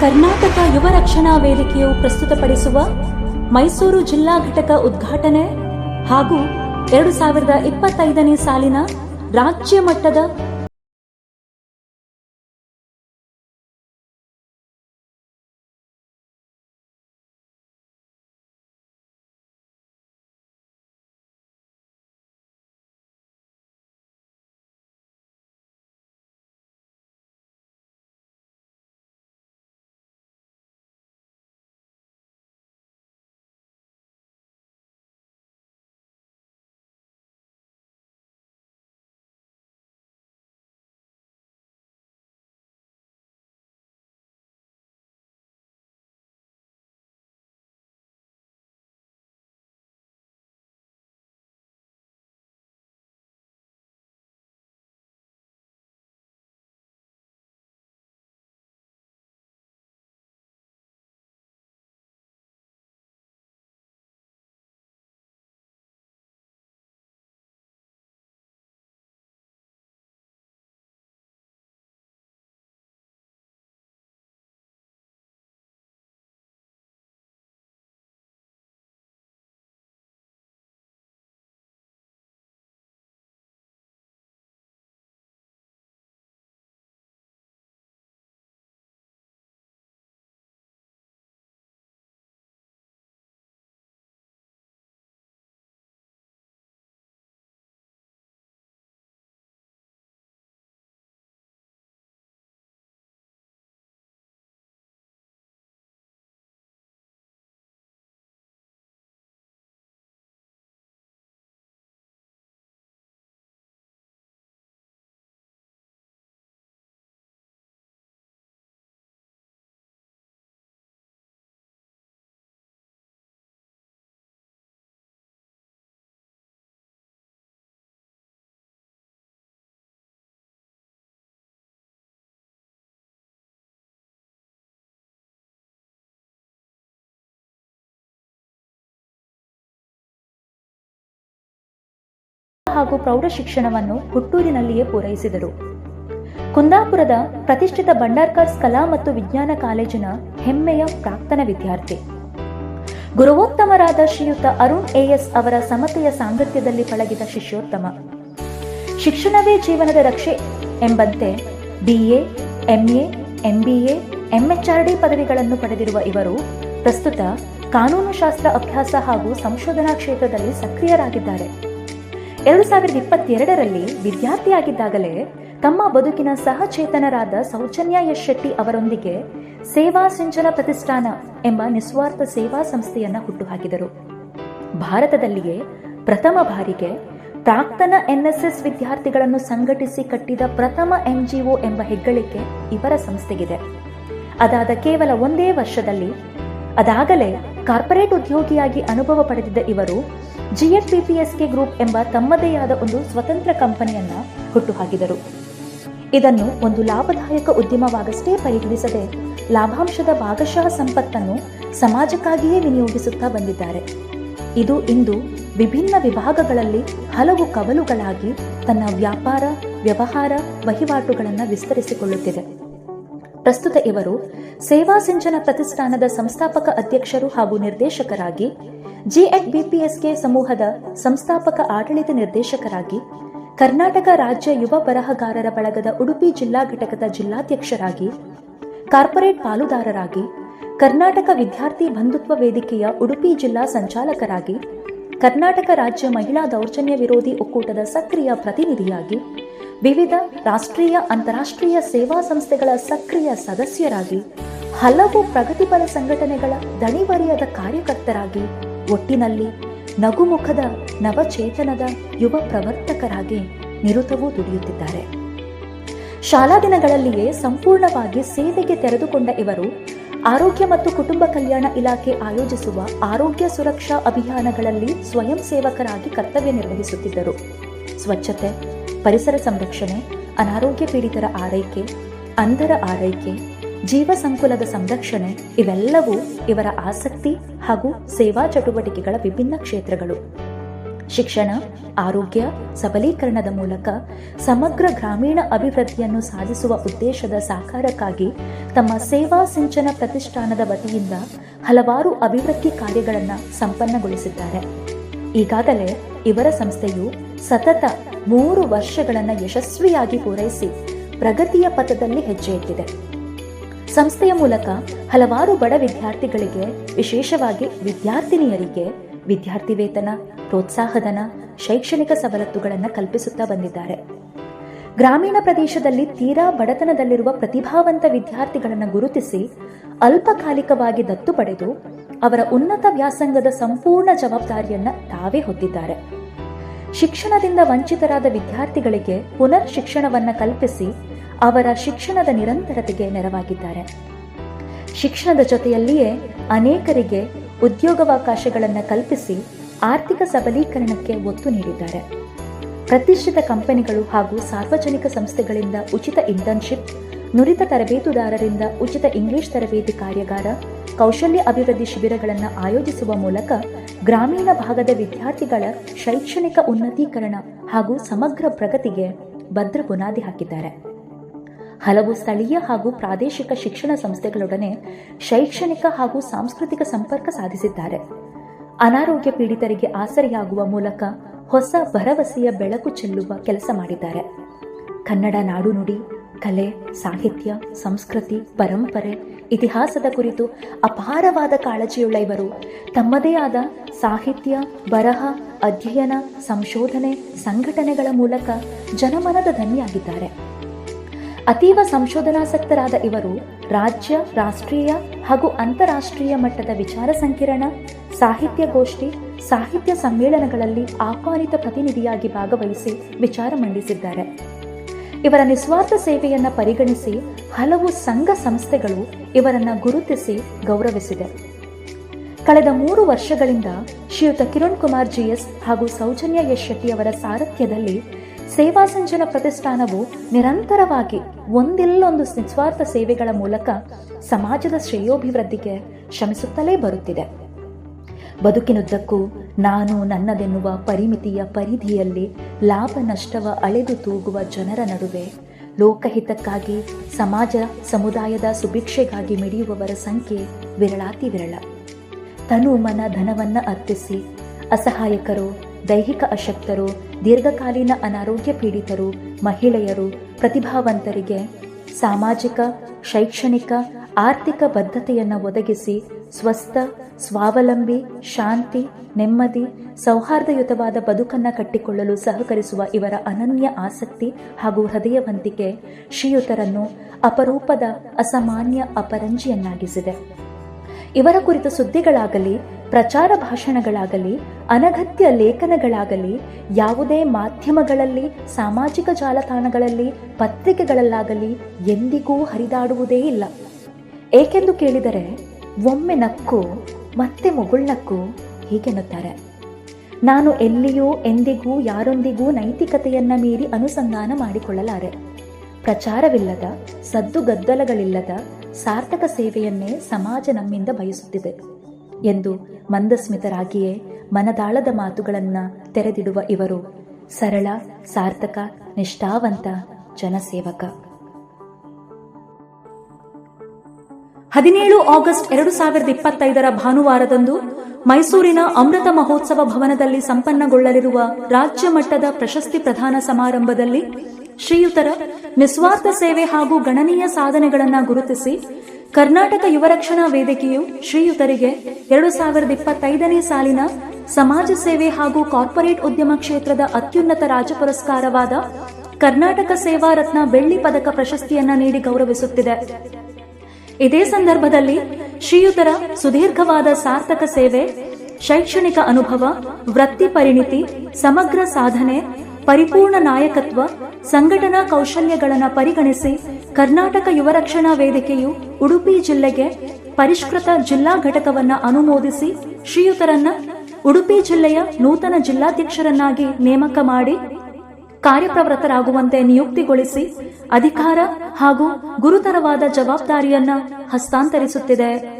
ಕರ್ನಾಟಕ ಯುವ ರಕ್ಷಣಾ ವೇದಿಕೆಯು ಪ್ರಸ್ತುತಪಡಿಸುವ ಮೈಸೂರು ಜಿಲ್ಲಾ ಘಟಕ ಉದ್ಘಾಟನೆ ಹಾಗೂ ಎರಡು ಸಾವಿರದ ಇಪ್ಪತ್ತೈದನೇ ಸಾಲಿನ ರಾಜ್ಯ ಮಟ್ಟದ ಹಾಗೂ ಪ್ರೌಢ ಶಿಕ್ಷಣವನ್ನು ಹುಟ್ಟೂರಿನಲ್ಲಿಯೇ ಪೂರೈಸಿದರು. ಕುಂದಾಪುರದ ಪ್ರತಿಷ್ಠಿತ ಭಂಡಾರ್ಕರ್ಸ್ ಕಲಾ ಮತ್ತು ವಿಜ್ಞಾನ ಕಾಲೇಜಿನ ಹೆಮ್ಮೆಯ ಪ್ರಾಕ್ತನ ವಿದ್ಯಾರ್ಥಿ. ಗುರುವೋತ್ತಮರಾದ ಶ್ರೀಯುತ ಅರುಣ್ ಎಎಸ್ ಅವರ ಸಮತೆಯ ಸಾಂಗತ್ಯದಲ್ಲಿ ಪಳಗಿದ ಶಿಷ್ಯೋತ್ತಮ. ಶಿಕ್ಷಣವೇ ಜೀವನದ ರಕ್ಷೆ ಎಂಬಂತೆ ಬಿಎ ಎಂಎ ಎಂಬಿಎ ಎಂಎಚ್ಆರ್ಡಿ ಪದವಿಗಳನ್ನು ಪಡೆದಿರುವ ಇವರು ಪ್ರಸ್ತುತ ಕಾನೂನು ಶಾಸ್ತ್ರ ಅಭ್ಯಾಸ ಹಾಗೂ ಸಂಶೋಧನಾ ಕ್ಷೇತ್ರದಲ್ಲಿ ಸಕ್ರಿಯರಾಗಿದ್ದಾರೆ. ಎರಡು ಸಾವಿರದ ಇಪ್ಪತ್ತೆರಡರಲ್ಲಿ ವಿದ್ಯಾರ್ಥಿಯಾಗಿದ್ದಾಗಲೇ ತಮ್ಮ ಬದುಕಿನ ಸಹಚೇತನರಾದ ಸೌಜನ್ಯ ಎಸ್ ಶೆಟ್ಟಿ ಅವರೊಂದಿಗೆ ಸೇವಾ ಸಿಂಚನ ಪ್ರತಿಷ್ಠಾನ ಎಂಬ ನಿಸ್ವಾರ್ಥ ಸೇವಾ ಸಂಸ್ಥೆಯನ್ನು ಹುಟ್ಟುಹಾಕಿದರು. ಭಾರತದಲ್ಲಿಯೇ ಪ್ರಥಮ ಬಾರಿಗೆ ಪ್ರಾಕ್ತನ ಎನ್ಎಸ್ಎಸ್ ವಿದ್ಯಾರ್ಥಿಗಳನ್ನು ಸಂಘಟಿಸಿ ಕಟ್ಟಿದ ಪ್ರಥಮ ಎನ್ಜಿಒ ಎಂಬ ಹೆಗ್ಗಳಿಕೆ ಇವರ ಸಂಸ್ಥೆಗಿದೆ. ಅದಾದ ಕೇವಲ ಒಂದೇ ವರ್ಷದಲ್ಲಿ ಅದಾಗಲೇ ಕಾರ್ಪೊರೇಟ್ ಉದ್ಯೋಗಿಯಾಗಿ ಅನುಭವ ಪಡೆದಿದ್ದ ಇವರು ಜಿಎಫ್ಪಿಪಿಎಸ್ಕೆ ಗ್ರೂಪ್ ಎಂಬ ತಮ್ಮದೇ ಆದ ಒಂದು ಸ್ವತಂತ್ರ ಕಂಪನಿಯನ್ನ ಹುಟ್ಟುಹಾಕಿದರು. ಇದನ್ನು ಒಂದು ಲಾಭದಾಯಕ ಉದ್ಯಮವಾಗಷ್ಟೇ ಪರಿಗಣಿಸದೆ ಲಾಭಾಂಶದ ಭಾಗಶಃ ಸಂಪತ್ತನ್ನು ಸಮಾಜಕ್ಕಾಗಿಯೇ ವಿನಿಯೋಗಿಸುತ್ತಾ ಬಂದಿದ್ದಾರೆ. ಇದು ಇಂದು ವಿಭಿನ್ನ ವಿಭಾಗಗಳಲ್ಲಿ ಹಲವು ಕವಲುಗಳಾಗಿ ತನ್ನ ವ್ಯಾಪಾರ, ವ್ಯವಹಾರ, ವಹಿವಾಟುಗಳನ್ನು ವಿಸ್ತರಿಸಿಕೊಳ್ಳುತ್ತಿದೆ. ಪ್ರಸ್ತುತ ಇವರು ಸೇವಾ ಸಿಂಚನ ಪ್ರತಿಷ್ಠಾನದ ಸಂಸ್ಥಾಪಕ ಅಧ್ಯಕ್ಷರು ಹಾಗೂ ನಿರ್ದೇಶಕರಾಗಿ ಜಿಎಟ್ ಬಿಪಿಎಸ್ಕೆ ಸಮೂಹದ ಸಂಸ್ಥಾಪಕ ಆಡಳಿತ ನಿರ್ದೇಶಕರಾಗಿ, ಕರ್ನಾಟಕ ರಾಜ್ಯ ಯುವ ಬರಹಗಾರರ ಬಳಗದ ಉಡುಪಿ ಜಿಲ್ಲಾ ಘಟಕದ ಜಿಲ್ಲಾಧ್ಯಕ್ಷರಾಗಿ, ಕಾರ್ಪೊರೇಟ್ ಪಾಲುದಾರರಾಗಿ, ಕರ್ನಾಟಕ ವಿದ್ಯಾರ್ಥಿ ಬಂಧುತ್ವ ವೇದಿಕೆಯ ಉಡುಪಿ ಜಿಲ್ಲಾ ಸಂಚಾಲಕರಾಗಿ ಕರ್ನಾಟಕ ರಾಜ್ಯ ಮಹಿಳಾ ದೌರ್ಜನ್ಯ ವಿರೋಧಿ ಒಕ್ಕೂಟದ ಸಕ್ರಿಯ ಪ್ರತಿನಿಧಿಯಾಗಿ, ವಿವಿಧ ರಾಷ್ಟ್ರೀಯ, ಅಂತಾರಾಷ್ಟ್ರೀಯ ಸೇವಾ ಸಂಸ್ಥೆಗಳ ಸಕ್ರಿಯ ಸದಸ್ಯರಾಗಿ, ಹಲವು ಪ್ರಗತಿಪರ ಸಂಘಟನೆಗಳ ದಣಿವರಿಯದ ಕಾರ್ಯಕರ್ತರಾಗಿ, ಒಟ್ಟಿನಲ್ಲಿ ನಗುಮುಖದ ನವಚೇತನದ ಯುವ ಪ್ರವರ್ತಕರಾಗಿ ನಿರುತವೂ ದುಡಿಯುತ್ತಿದ್ದಾರೆ. ಶಾಲಾ ದಿನಗಳಲ್ಲಿಯೇ ಸಂಪೂರ್ಣವಾಗಿ ಸೇವೆಗೆ ತೆರೆದುಕೊಂಡ ಇವರು ಆರೋಗ್ಯ ಮತ್ತು ಕುಟುಂಬ ಕಲ್ಯಾಣ ಇಲಾಖೆ ಆಯೋಜಿಸುವ ಆರೋಗ್ಯ ಸುರಕ್ಷಾ ಅಭಿಯಾನಗಳಲ್ಲಿ ಸ್ವಯಂ ಸೇವಕರಾಗಿ ಕರ್ತವ್ಯ ನಿರ್ವಹಿಸುತ್ತಿದ್ದರು. ಸ್ವಚ್ಛತೆ, ಪರಿಸರ ಸಂರಕ್ಷಣೆ, ಅನಾರೋಗ್ಯ ಪೀಡಿತರ ಆರೈಕೆ ಅಂಧರ ಆರೈಕೆ, ಜೀವ ಸಂಕುಲದ ಸಂರಕ್ಷಣೆ ಇವೆಲ್ಲವೂ ಇವರ ಆಸಕ್ತಿ ಹಾಗೂ ಸೇವಾ ಚಟುವಟಿಕೆಗಳ ವಿಭಿನ್ನ ಕ್ಷೇತ್ರಗಳು. ಶಿಕ್ಷಣ, ಆರೋಗ್ಯ, ಸಬಲೀಕರಣದ ಮೂಲಕ ಸಮಗ್ರ ಗ್ರಾಮೀಣ ಅಭಿವೃದ್ಧಿಯನ್ನು ಸಾಧಿಸುವ ಉದ್ದೇಶದ ಸಾಕಾರಕ್ಕಾಗಿ ತಮ್ಮ ಸೇವಾ ಸಿಂಚನ ಪ್ರತಿಷ್ಠಾನದ ವತಿಯಿಂದ ಹಲವಾರು ಅಭಿವೃದ್ಧಿ ಕಾರ್ಯಗಳನ್ನು ಸಂಪನ್ನಗೊಳಿಸಿದ್ದಾರೆ. ಈಗಾಗಲೇ ಇವರ ಸಂಸ್ಥೆಯು ಸತತ ಮೂರು ವರ್ಷಗಳನ್ನು ಯಶಸ್ವಿಯಾಗಿ ಪೂರೈಸಿ ಪ್ರಗತಿಯ ಪಥದಲ್ಲಿ ಹೆಜ್ಜೆ ಇಟ್ಟಿದೆ. ಸಂಸ್ಥೆಯ ಮೂಲಕ ಹಲವಾರು ಬಡ ವಿದ್ಯಾರ್ಥಿಗಳಿಗೆ, ವಿಶೇಷವಾಗಿ ವಿದ್ಯಾರ್ಥಿನಿಯರಿಗೆ ವಿದ್ಯಾರ್ಥಿ ವೇತನ ಪ್ರೋತ್ಸಾಹಧನ, ಶೈಕ್ಷಣಿಕ ಸವಲತ್ತುಗಳನ್ನು ಕಲ್ಪಿಸುತ್ತಾ ಬಂದಿದ್ದಾರೆ. ಗ್ರಾಮೀಣ ಪ್ರದೇಶದಲ್ಲಿ ತೀರಾ ಬಡತನದಲ್ಲಿರುವ ಪ್ರತಿಭಾವಂತ ವಿದ್ಯಾರ್ಥಿಗಳನ್ನು ಗುರುತಿಸಿ ಅಲ್ಪಕಾಲಿಕವಾಗಿ ದತ್ತು ಪಡೆದು ಅವರ ಉನ್ನತ ವ್ಯಾಸಂಗದ ಸಂಪೂರ್ಣ ಜವಾಬ್ದಾರಿಯನ್ನು ತಾವೇ ಹೊತ್ತಿದ್ದಾರೆ. ಶಿಕ್ಷಣದಿಂದ ವಂಚಿತರಾದ ವಿದ್ಯಾರ್ಥಿಗಳಿಗೆ ಪುನರ್ ಶಿಕ್ಷಣವನ್ನು ಕಲ್ಪಿಸಿ ಅವರ ಶಿಕ್ಷಣದ ನಿರಂತರತೆಗೆ ನೆರವಾಗಿದ್ದಾರೆ. ಶಿಕ್ಷಣದ ಜೊತೆಯಲ್ಲಿಯೇ ಅನೇಕರಿಗೆ ಉದ್ಯೋಗಾವಕಾಶಗಳನ್ನು ಕಲ್ಪಿಸಿ ಆರ್ಥಿಕ ಸಬಲೀಕರಣಕ್ಕೆ ಒತ್ತು ನೀಡಿದ್ದಾರೆ. ಪ್ರತಿಷ್ಠಿತ ಕಂಪನಿಗಳು ಹಾಗೂ ಸಾರ್ವಜನಿಕ ಸಂಸ್ಥೆಗಳಿಂದ ಉಚಿತ ಇಂಟರ್ನ್ಶಿಪ್ ನುರಿತ ತರಬೇತುದಾರರಿಂದ ಉಚಿತ ಇಂಗ್ಲಿಷ್ ತರಬೇತಿ ಕಾರ್ಯಾಗಾರ, ಕೌಶಲ್ಯ ಅಭಿವೃದ್ಧಿ ಶಿಬಿರಗಳನ್ನು ಆಯೋಜಿಸುವ ಮೂಲಕ ಗ್ರಾಮೀಣ ಭಾಗದ ವಿದ್ಯಾರ್ಥಿಗಳ ಶೈಕ್ಷಣಿಕ ಉನ್ನತೀಕರಣ ಹಾಗೂ ಸಮಗ್ರ ಪ್ರಗತಿಗೆ ಭದ್ರ ಬುನಾದಿ ಹಾಕಿದ್ದಾರೆ. ಹಲವು ಸ್ಥಳೀಯ ಹಾಗೂ ಪ್ರಾದೇಶಿಕ ಶಿಕ್ಷಣ ಸಂಸ್ಥೆಗಳೊಡನೆ ಶೈಕ್ಷಣಿಕ ಹಾಗೂ ಸಾಂಸ್ಕೃತಿಕ ಸಂಪರ್ಕ ಸಾಧಿಸಿದ್ದಾರೆ. ಅನಾರೋಗ್ಯ ಪೀಡಿತರಿಗೆ ಆಸರೆಯಾಗುವ ಮೂಲಕ ಹೊಸ ಭರವಸೆಯ ಬೆಳಕು ಚೆಲ್ಲುವ ಕೆಲಸ ಮಾಡಿದ್ದಾರೆ. ಕನ್ನಡ ನಾಡು ನುಡಿ, ಕಲೆ, ಸಾಹಿತ್ಯ, ಸಂಸ್ಕೃತಿ, ಪರಂಪರೆ, ಇತಿಹಾಸದ ಕುರಿತು ಅಪಾರವಾದ ಕಾಳಜಿಯುಳ್ಳ ಇವರು ತಮ್ಮದೇ ಆದ ಸಾಹಿತ್ಯ, ಬರಹ, ಅಧ್ಯಯನ, ಸಂಶೋಧನೆ, ಸಂಘಟನೆಗಳ ಮೂಲಕ ಜನಮನದ ಧನಿಯಾಗಿದ್ದಾರೆ ಅತೀವ ಸಂಶೋಧನಾಸಕ್ತರಾದ ಇವರು ರಾಜ್ಯ, ರಾಷ್ಟ್ರೀಯ ಹಾಗೂ ಅಂತಾರಾಷ್ಟ್ರೀಯ ಮಟ್ಟದ ವಿಚಾರ ಸಂಕಿರಣ, ಸಾಹಿತ್ಯ ಗೋಷ್ಠಿ, ಸಾಹಿತ್ಯ ಸಮ್ಮೇಳನಗಳಲ್ಲಿ ಆಹ್ವಾನಿತ ಪ್ರತಿನಿಧಿಯಾಗಿ ಭಾಗವಹಿಸಿ ವಿಚಾರ ಮಂಡಿಸಿದ್ದಾರೆ. ಇವರ ನಿಸ್ವಾರ್ಥ ಸೇವೆಯನ್ನು ಪರಿಗಣಿಸಿ ಹಲವು ಸಂಘ ಸಂಸ್ಥೆಗಳು ಇವರನ್ನು ಗುರುತಿಸಿ ಗೌರವಿಸಿದೆ. ಕಳೆದ ಮೂರು ವರ್ಷಗಳಿಂದ ಶ್ರೀಯುತ ಕಿರಣ್ ಕುಮಾರ್ ಜಿಎಸ್ ಹಾಗೂ ಸೌಜನ್ಯ ಯಶ್ ಶೆಟ್ಟಿ ಅವರ ಸಾರಥ್ಯದಲ್ಲಿ ಸೇವಾ ಸಂಜನ ಪ್ರತಿಷ್ಠಾನವು ನಿರಂತರವಾಗಿ ಒಂದಿಲ್ಲೊಂದು ನಿಸ್ವಾರ್ಥ ಸೇವೆಗಳ ಮೂಲಕ ಸಮಾಜದ ಶ್ರೇಯೋಭಿವೃದ್ಧಿಗೆ ಶ್ರಮಿಸುತ್ತಲೇ ಬರುತ್ತಿದೆ. ಬದುಕಿನುದ್ದಕ್ಕೂ ನಾನು ನನ್ನದೆನ್ನುವ ಪರಿಮಿತಿಯ ಪರಿಧಿಯಲ್ಲಿ ಲಾಭ ನಷ್ಟವ ಅಳೆದು ತೂಗುವ ಜನರ ನಡುವೆ ಲೋಕಹಿತಕ್ಕಾಗಿ, ಸಮಾಜ ಸಮುದಾಯದ ಸುಭಿಕ್ಷೆಗಾಗಿ ಮಿಡಿಯುವವರ ಸಂಖ್ಯೆ ವಿರಳಾತಿ ವಿರಳ. ತನು ಮನ ಧನವನ್ನು ಅರ್ಪಿಸಿ, ಅಸಹಾಯಕರು, ದೈಹಿಕ ಅಶಕ್ತರು ದೀರ್ಘಕಾಲೀನ ಅನಾರೋಗ್ಯ ಪೀಡಿತರು, ಮಹಿಳೆಯರು, ಪ್ರತಿಭಾವಂತರಿಗೆ ಸಾಮಾಜಿಕ, ಶೈಕ್ಷಣಿಕ, ಆರ್ಥಿಕ ಬದ್ಧತೆಯನ್ನು ಒದಗಿಸಿ ಸ್ವಸ್ಥ, ಸ್ವಾವಲಂಬಿ, ಶಾಂತಿ, ನೆಮ್ಮದಿ, ಸೌಹಾರ್ದಯುತವಾದ ಬದುಕನ್ನು ಕಟ್ಟಿಕೊಳ್ಳಲು ಸಹಕರಿಸುವ ಇವರ ಅನನ್ಯ ಆಸಕ್ತಿ ಹಾಗೂ ಹೃದಯವಂತಿಕೆ ಶ್ರೀಯುತರನ್ನು ಅಪರೂಪದ ಅಸಾಮಾನ್ಯ ಅಪರಂಜಿಯನ್ನಾಗಿಸಿದೆ. ಇವರ ಕುರಿತ ಸುದ್ದಿಗಳಾಗಲಿ ಪ್ರಚಾರ ಭಾಷಣಗಳಾಗಲಿ, ಅನಗತ್ಯ ಲೇಖನಗಳಾಗಲಿ, ಯಾವುದೇ ಮಾಧ್ಯಮಗಳಲ್ಲಿ, ಸಾಮಾಜಿಕ ಜಾಲತಾಣಗಳಲ್ಲಿ, ಪತ್ರಿಕೆಗಳಲ್ಲಾಗಲಿ ಎಂದಿಗೂ ಹರಿದಾಡುವುದೇ ಇಲ್ಲ. ಏಕೆಂದು ಕೇಳಿದರೆ ಒಮ್ಮೆ ನಕ್ಕು, ಮತ್ತೆ ಮುಗುಳ್ನಕ್ಕು ಹೀಗೆನ್ನುತ್ತಾರೆ. ನಾನು ಎಲ್ಲಿಯೂ, ಎಂದಿಗೂ, ಯಾರೊಂದಿಗೂ ನೈತಿಕತೆಯನ್ನ ಮೀರಿ ಅನುಸಂಧಾನ ಮಾಡಿಕೊಳ್ಳಲಾರೆ. ಪ್ರಚಾರವಿಲ್ಲದ, ಸದ್ದುಗದ್ದಲಗಳಿಲ್ಲದ, ಸಾರ್ಥಕ ಸೇವೆಯನ್ನೇ ಸಮಾಜ ನಮ್ಮಿಂದ ಬಯಸುತ್ತಿದೆ. ಎಂದು ಮಂದಸ್ಮಿತರಾಗಿಯೇ ಮನದಾಳದ ಮಾತುಗಳನ್ನು ತೆರೆದಿಡುವ ಇವರು ಸರಳ, ಸಾರ್ಥಕ, ನಿಷ್ಠಾವಂತ ಜನಸೇವಕ. ಹದಿನೇಳು ಆಗಸ್ಟ್ ಎರಡು ಸಾವಿರದ ಇಪ್ಪತ್ತೈದರ ಭಾನುವಾರದಂದು ಮೈಸೂರಿನ ಅಮೃತ ಮಹೋತ್ಸವ ಭವನದಲ್ಲಿ ಸಂಪನ್ನಗೊಳ್ಳಲಿರುವ ರಾಜ್ಯ ಮಟ್ಟದ ಪ್ರಶಸ್ತಿ ಪ್ರದಾನ ಸಮಾರಂಭದಲ್ಲಿ ಶ್ರೀಯುತರ ನಿಸ್ವಾರ್ಥ ಸೇವೆ ಹಾಗೂ ಗಣನೀಯ ಸಾಧನೆಗಳನ್ನು ಗುರುತಿಸಿ ಕರ್ನಾಟಕ ಯುವರಕ್ಷಣಾ ವೇದಿಕೆಯು ಶ್ರೀಯುತರಿಗೆ ಎರಡು ಸಾವಿರದ ಇಪ್ಪತ್ತೈದನೇ ಸಾಲಿನ ಸಮಾಜ ಸೇವೆ ಹಾಗೂ ಕಾರ್ಪೊರೇಟ್ ಉದ್ಯಮ ಕ್ಷೇತ್ರದ ಅತ್ಯುನ್ನತ ರಾಜ ಪುರಸ್ಕಾರವಾದ ಕರ್ನಾಟಕ ಸೇವಾ ರತ್ನ ಬೆಳ್ಳಿ ಪದಕ ಪ್ರಶಸ್ತಿಯನ್ನ ನೀಡಿ ಗೌರವಿಸುತ್ತಿದೆ. ಇದೇ ಸಂದರ್ಭದಲ್ಲಿ ಶ್ರೀಯುತರ ಸುದೀರ್ಘವಾದ ಸಾರ್ಥಕ ಸೇವೆ, ಶೈಕ್ಷಣಿಕ ಅನುಭವ, ವೃತ್ತಿ ಪರಿಣಿತಿ, ಸಮಗ್ರ ಸಾಧನೆ, ಪರಿಪೂರ್ಣ ನಾಯಕತ್ವ, ಸಂಘಟನಾ ಕೌಶಲ್ಯಗಳನ್ನು ಪರಿಗಣಿಸಿ ಕರ್ನಾಟಕ ಯುವರಕ್ಷಣಾ ವೇದಿಕೆಯು ಉಡುಪಿ ಜಿಲ್ಲೆಗೆ ಪರಿಷ್ಕೃತ ಜಿಲ್ಲಾ ಘಟಕವನ್ನ ಅನುಮೋದಿಸಿ ಶ್ರೀಯುತರನ್ನ ಉಡುಪಿ ಜಿಲ್ಲೆಯ ನೂತನ ಜಿಲ್ಲಾಧ್ಯಕ್ಷರನ್ನಾಗಿ ನೇಮಕ ಮಾಡಿ ಕಾರ್ಯಪ್ರವೃತ್ತರಾಗುವಂತೆ ನಿಯುಕ್ತಿಗೊಳಿಸಿ ಅಧಿಕಾರ ಹಾಗೂ ಗುರುತರವಾದ ಜವಾಬ್ದಾರಿಯನ್ನ ಹಸ್ತಾಂತರಿಸುತ್ತಿದೆ.